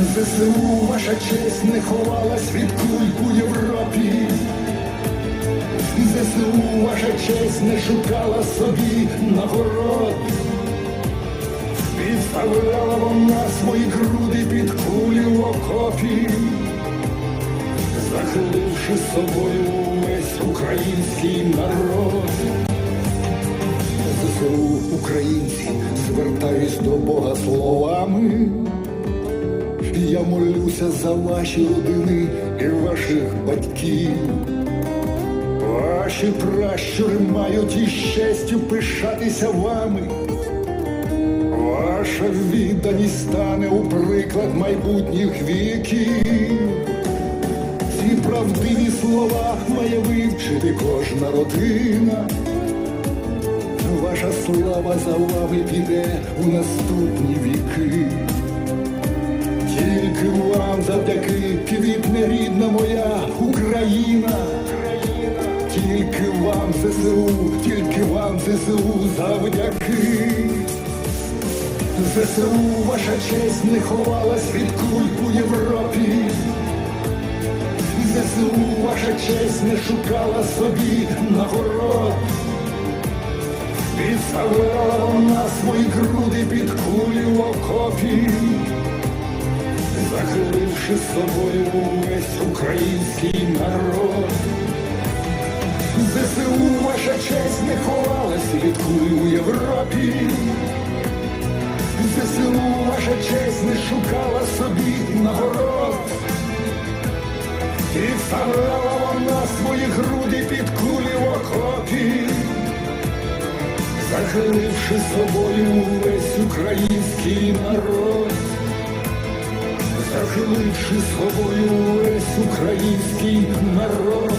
ЗСУ ваша честь не ховалась від куль у Європі. ЗСУ ваша честь не шукала собі нагород. Підставляла вона свої груди під кулі в окопі, захиливши собою весь український народ. ЗСУ українці, звертаюсь до Бога словами. Я молюся за ваші родини і ваших батьків. Ваші пращури мають із честю пишатися вами. Ваша відданість стане у приклад майбутніх віків. Ці правдиві слова має вивчити кожна родина. Ваша слава за вами піде у наступні віки. Завдяки квітне рідна моя Україна. Тільки вам ЗСУ, тільки вам ЗСУ завдяки. ЗСУ ваша честь не ховалась від куль у Європі. ЗСУ ваша честь не шукала собі нагород. Підставляла вона свої груди під кулі в окопі, захиливши собою весь український народ. ЗСУ ваша честь не ховалась від куль у Європі. ЗСУ ваша честь не шукала собі нагород. І вставляла вона свої груди під кулі в окопі, захиливши собою весь український народ, захиливши собою весь український народ.